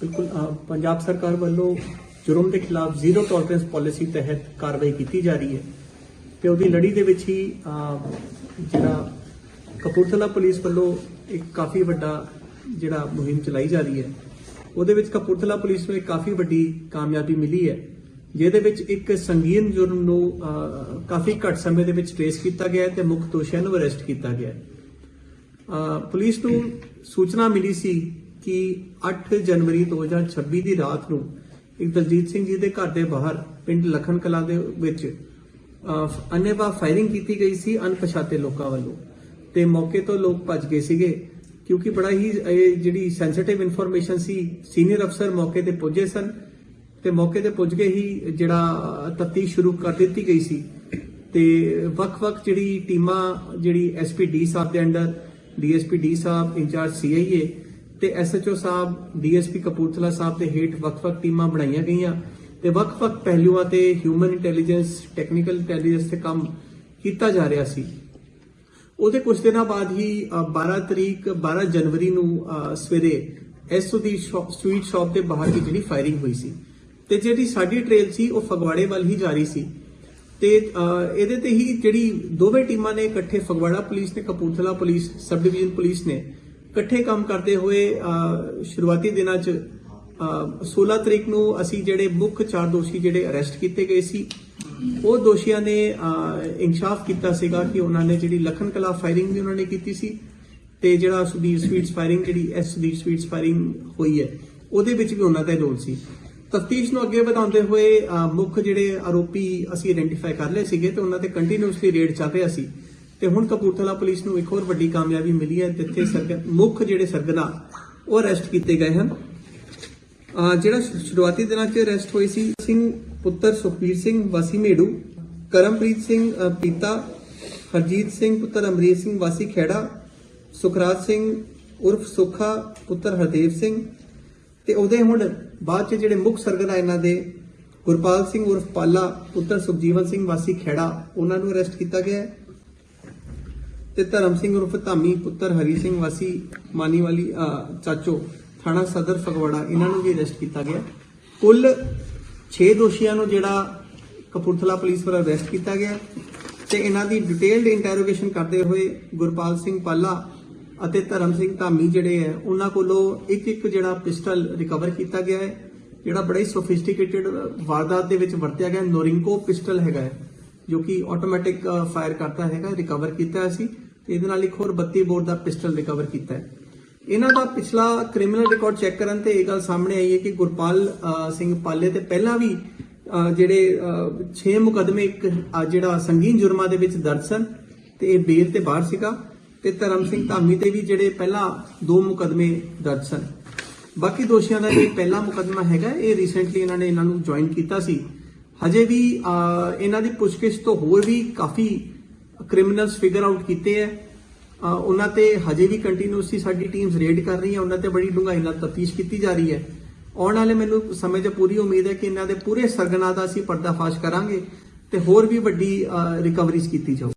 ਬਿਲਕੁਲ ਪੰਜਾਬ ਸਰਕਾਰ ਵੱਲੋਂ ਜੁਰਮ ਦੇ ਖਿਲਾਫ ਜ਼ੀਰੋ ਟੋਲਰੈਂਸ ਪਾਲਿਸੀ ਤਹਿਤ ਕਾਰਵਾਈ ਕੀਤੀ ਜਾ ਰਹੀ ਹੈ। ਤੇ ਉਹਦੀ ਲੜੀ ਦੇ ਵਿੱਚ ਹੀ ਜਿਹੜਾ ਕਪੂਰਥਲਾ ਪੁਲਿਸ ਵੱਲੋਂ ਇੱਕ ਕਾਫੀ ਵੱਡਾ ਜਿਹੜਾ ਮੁਹਿੰਮ ਚਲਾਈ ਜਾ ਰਹੀ ਹੈ। ਉਹਦੇ ਵਿੱਚ ਕਪੂਰਥਲਾ ਪੁਲਿਸ ਨੂੰ ਇੱਕ ਕਾਫੀ ਵੱਡੀ ਕਾਮਯਾਬੀ ਮਿਲੀ ਹੈ। ਜਿਹਦੇ ਵਿੱਚ ਇੱਕ ਸੰਗੀਨ ਜੁਰਮ ਨੂੰ ਕਾਫੀ ਘੱਟ ਸਮੇਂ ਦੇ ਵਿੱਚ ਟ੍ਰੇਸ ਕੀਤਾ ਗਿਆ ਹੈ ਤੇ ਮੁੱਖ ਦੋਸ਼ੀਆਂ ਨੂੰ ਅਰੈਸਟ ਕੀਤਾ ਗਿਆ ਪੁਲਿਸ ਨੂੰ ਸੂਚਨਾ ਮਿਲੀ ਸੀ ਕਿ 8 ਜਨਵਰੀ 2026 ਦੀ ਰਾਤ ਨੂੰ ਇੱਕ ਦਲਜੀਤ ਸਿੰਘ ਜੀ ਦੇ ਘਰ ਦੇ ਬਾਹਰ, ਪਿੰਡ ਲਖਨ ਕਲਾਂ ਦੇ ਵਿੱਚ ਅਨੇਵਾ ਫਾਇਰਿੰਗ ਕੀਤੀ ਗਈ ਸੀ ਅਣਪਛਾਤੇ ਲੋਕਾਂ ਵੱਲੋਂ ਤੇ ਮੌਕੇ ਤੋਂ ਲੋਕ ਭੱਜ ਗਏ ਸੀਗੇ ਕਿਉਂਕਿ ਬੜਾ ਹੀ, ਇਹ ਜਿਹੜੀ ਸੈਂਸਿਟਿਵ ਇਨਫੋਰਮੇਸ਼ਨ ਸੀ ਸੀਨੀਅਰ ਅਫਸਰ ਮੌਕੇ ਤੇ ਪਹੁੰਚੇ ਸਨ ਤੇ ਮੌਕੇ ਤੇ ਪੁੱਜ ਕੇ ਹੀ ਜਿਹੜਾ ਤਫਤੀਸ਼ ਸ਼ੁਰੂ ਕਰ ਦਿੱਤੀ ਗਈ ਸੀ ਤੇ ਵੱਖ-ਵੱਖ ਜਿਹੜੀ ਟੀਮਾਂ, ਜਿਹੜੀ ਐਸਪੀਡੀ ਸਾਹਿਬ ਦੇ ਅੰਡਰ ਡੀਐਸਪੀ ਡੀ ਸਾਹਿਬ ਇੰਚਾਰਜ ਸੀਆਈਏ ਤੇ ਐਸਐਚਓ ਸਾਹਿਬ ਡੀਐਸਪੀ ਕਪੂਰਥਲਾ ਸਾਹਿਬ ਦੇ ਹੇਠ ਵੱਖ-ਵੱਖ ਟੀਮਾਂ ਬਣਾਈਆਂ ਗਈਆਂ ਤੇ ਵੱਖ-ਵੱਖ ਪਹਿਲੂਆਂ ਤੇ ਹਿਊਮਨ ਇੰਟੈਲੀਜੈਂਸ ਟੈਕਨੀਕਲ ਇੰਟੈਲੀਜੈਂਸ ਤੇ ਕੰਮ ਕੀਤਾ ਜਾ ਰਿਹਾ ਸੀ। ਉਹਦੇ ਕੁਝ ਦਿਨਾਂ ਬਾਅਦ ਹੀ ਅ, 12 ਤਰੀਕ 12 ਜਨਵਰੀ ਨੂੰ ਅ, ਸਵੇਰੇ ਐਸਓ ਦੀ ਸਵੀਟ ਸ਼ਾਪ ਤੇ ਬਾਹਰ ਦੀ ਜਿਹੜੀ ਫਾਇਰਿੰਗ ਹੋਈ ਸੀ ਤੇ ਜਿਹੜੀ ਸਾਡੀ ਟ੍ਰੇਲ ਸੀ ਉਹ ਫਗਵਾੜੇ ਵੱਲ ਹੀ ਜਾਰੀ ਸੀ। ਤੇ ਇਹਦੇ ਤੇ ਹੀ ਜਿਹੜੀ ਦੋਵੇਂ ਟੀਮਾਂ ਨੇ ਇਕੱਠੇ ਫਗਵਾੜਾ ਪੁਲਿਸ ਨੇ Kapurthala police sub division police ਨੇ ਇਕੱਠੇ ਕੰਮ ਕਰਦੇ ਹੋਏ ਸ਼ੁਰੂਆਤੀ ਦਿਨਾਂ 'ਚ ਅ, 16 ਤਰੀਕ ਨੂੰ ਅਸੀਂ ਜਿਹੜੇ ਮੁੱਖ ਚਾਰ ਦੋਸ਼ੀ ਜਿਹੜੇ ਅਰੈਸਟ ਕੀਤੇ ਗਏ ਸੀ ਉਹ ਦੋਸ਼ੀਆਂ ਨੇ ਅ, ਇਨਕਸ਼ਾਫ ਕੀਤਾ ਸੀਗਾ ਕਿ ਉਹਨਾਂ ਨੇ ਜਿਹੜੀ ਲਖਨ ਕਲਾ ਫਾਇਰਿੰਗ ਵੀ ਉਹਨਾਂ ਨੇ ਕੀਤੀ ਸੀ ਤੇ ਜਿਹੜਾ ਸੁਦੀਰ ਸਵੀਟਸ ਫਾਇਰਿੰਗ ਜਿਹੜੀ ਐਸ ਸੁਦੀਰ ਸਵੀਟਸ ਫਾਇਰਿੰਗ ਹੋਈ ਹੈ ਉਹਦੇ ਵਿੱਚ ਵੀ ਉਹਨਾਂ ਦਾ ਰੋਲ ਸੀ। ਤਫਤੀਸ਼ ਨੂੰ ਅੱਗੇ ਵਧਾਉਂਦੇ ਹੋਏ ਮੁੱਖ ਜਿਹੜੇ ਆਰੋਪੀ ਅਸੀਂ ਆਇਡੈਂਟੀਫਾਈ ਕਰ ਲਏ ਸੀਗੇ ਤੇ ਉਹਨਾਂ ਤੇ ਕੰਟੀਨਿਊਸਲੀ ਰੇਡ ਚੱਲ ਰਿਹਾ ਸੀ। ਤੇ ਹੁਣ ਕਪੂਰਥਲਾ ਪੁਲਿਸ ਨੂੰ ਇੱਕ ਹੋਰ ਵੱਡੀ ਕਾਮਯਾਬੀ ਮਿਲੀ ਹੈ ਜਿੱਥੇ ਮੁੱਖ ਜਿਹੜੇ ਸਰਗਨਾ, ਉਹ ਅਰੈਸਟ ਕੀਤੇ ਗਏ ਹਨ। ਜਿਹੜਾ ਸ਼ੁਰੂਆਤੀ ਦਿਨਾਂ 'ਚ ਅਰੈਸਟ ਹੋਏ ਸੀ, ਸਿੰਘ ਪੁੱਤਰ ਸੁਖਬੀਰ ਸਿੰਘ ਵਾਸੀ ਮੇੜੂ ਕਰਮਪ੍ਰੀਤ ਸਿੰਘ ਪੀਤਾ, ਹਰਜੀਤ ਸਿੰਘ ਪੁੱਤਰ ਅਮਰੀਤ ਸਿੰਘ ਵਾਸੀ ਖੇੜਾ ਸੁਖਰਾਜ ਸਿੰਘ ਉਰਫ ਸੁਖਾ ਪੁੱਤਰ ਹਰਦੇਵ ਸਿੰਘ ਤੇ ਉਹਦੇ ਹੁਣ ਬਾਅਦ 'ਚ ਜਿਹੜੇ ਮੁੱਖ ਸਰਗਨਾ ਇਹਨਾਂ ਦੇ ਗੁਰਪਾਲ ਸਿੰਘ ਉਰਫ ਪਾਲਾ ਪੁੱਤਰ ਸੁਖਜੀਵਨ ਸਿੰਘ ਵਾਸੀ ਖੇੜਾ ਉਹਨਾਂ ਨੂੰ ਅਰੈਸਟ ਕੀਤਾ ਗਿਆ ਹੈ। ਤੇ ਧਰਮ ਸਿੰਘ ਉਰਫ ਧਾਮੀ ਪੁੱਤਰ ਹਰੀ ਸਿੰਘ ਵਾਸੀ ਮਾਨੀਵਾਲੀ ਅਹ, ਚਾਚੋ ਥਾਣਾ ਸਦਰ ਫਗਵਾੜਾ ਇਹਨਾਂ ਨੂੰ ਵੀ ਅਰੈਸਟ ਕੀਤਾ ਗਿਆ ਕੁੱਲ 6 ਦੋਸ਼ੀਆਂ ਨੂੰ ਜਿਹੜਾ ਕਪੂਰਥਲਾ ਪੁਲਿਸ ਵੱਲੋਂ ਅਰੈਸਟ ਕੀਤਾ ਗਿਆ ਤੇ ਇਹਨਾਂ ਦੀ ਡਿਟੇਲਡ ਇੰਟਰੋਗੇਸ਼ਨ ਕਰਦੇ ਹੋਏ ਗੁਰਪਾਲ ਸਿੰਘ ਪਾਲਾ ਅਤੇ ਧਰਮ ਸਿੰਘ ਧਾਮੀ ਜਿਹੜੇ ਹੈ, ਉਹਨਾਂ ਕੋਲੋਂ ਇੱਕ ਇੱਕ ਜਿਹੜਾ ਪਿਸਟਲ ਰਿਕਵਰ ਕੀਤਾ ਗਿਆ ਹੈ, ਜਿਹੜਾ ਬੜਾ ਹੀ ਸੋਫਿਸਟੀਕੇਟਿਡ ਵਾਰਦਾਤ ਦੇ ਵਿੱਚ ਵਰਤਿਆ ਗਿਆ ਨੋਰਿੰਕੋ ਪਿਸਟਲ ਹੈਗਾ ਹੈ, ਜੋ ਕਿ ਆਟੋਮੈਟਿਕ ਫਾਇਰ ਕਰਦਾ ਹੈਗਾ ਰਿਕਵਰ ਕੀਤਾ ਸੀ ਤੇ ਇਹਦੇ ਨਾਲ ਇੱਕ ਹੋਰ 32 ਬੋਰ ਦਾ ਪਿਸਟਲ ਰਿਕਵਰ ਕੀਤਾ ਹੈ। ਇਹਨਾਂ ਦਾ ਪਿਛਲਾ ਕ੍ਰਿਮੀਨਲ ਰਿਕਾਰਡ ਚੈੱਕ ਕਰਨ ਤੇ ਇਹ ਗੱਲ ਸਾਹਮਣੇ ਆਈ ਹੈ ਕਿ ਗੁਰਪਾਲ ਸਿੰਘ ਪਾਲੇ ਤੇ ਪਹਿਲਾਂ ਵੀ ਜਿਹੜੇ 6 ਮੁਕਦਮੇ ਇੱਕ ਜਿਹੜਾ ਸੰਗੀਨ ਜੁਰਮਾਂ ਦੇ ਵਿੱਚ ਦਰਜ ਸਨ ਤੇ ਇਹ ਬੇਲ ਤੇ ਬਾਹਰ ਸੀਗਾ। ਤੇ ਧਰਮ ਸਿੰਘ ਧਾਮੀ ਤੇ ਵੀ ਜਿਹੜੇ ਪਹਿਲਾਂ ਦੋ ਮੁਕਦਮੇ ਦਰਜ ਸਨ। ਬਾਕੀ ਦੋਸ਼ੀਆਂ ਦਾ ਜਿਹੜਾ ਪਹਿਲਾ ਮੁਕਦਮਾ ਹੈਗਾ, ਇਹ ਰੀਸੈਂਟਲੀ ਇਹਨਾਂ ਨੇ ਇਹਨਾਂ ਨੂੰ ਜੁਆਇਨ ਕੀਤਾ ਸੀ। ਹਜੇ ਵੀ ਇਹਨਾਂ ਦੀ ਪੁੱਛਗਿੱਛ ਤੋਂ ਹੋਰ ਵੀ ਕਾਫੀ ਕ੍ਰਿਮੀਨਲਸ ਫਿਗਰ ਆਊਟ ਕੀਤੇ ਹੈ। ਉਹਨਾਂ ਤੇ ਹਜੇ ਵੀ ਕੰਟੀਨਿਊਸਲੀ ਸਾਡੀ ਟੀਮਸ ਰੇਡ ਕਰ ਰਹੀ ਹੈ ਉਹਨਾਂ ਤੇ ਬੜੀ ਡੂੰਘਾਈ ਨਾਲ ਤਫਤੀਸ਼ ਕੀਤੀ ਜਾ ਰਹੀ ਹੈ। ਆਉਣ ਵਾਲੇ ਮੈਨੂੰ ਸਮੇਂ 'ਚ ਪੂਰੀ ਉਮੀਦ ਹੈ ਕਿ ਇਹਨਾਂ ਦੇ ਪੂਰੇ ਸਰਗਨਾ ਦਾ ਅਸੀਂ ਪਰਦਾਫਾਸ਼ ਕਰਾਂਗੇ ਤੇ ਹੋਰ ਵੀ ਵੱਡੀ ਰਿਕਵਰੀਜ਼ ਕੀਤੀ ਜਾਊ।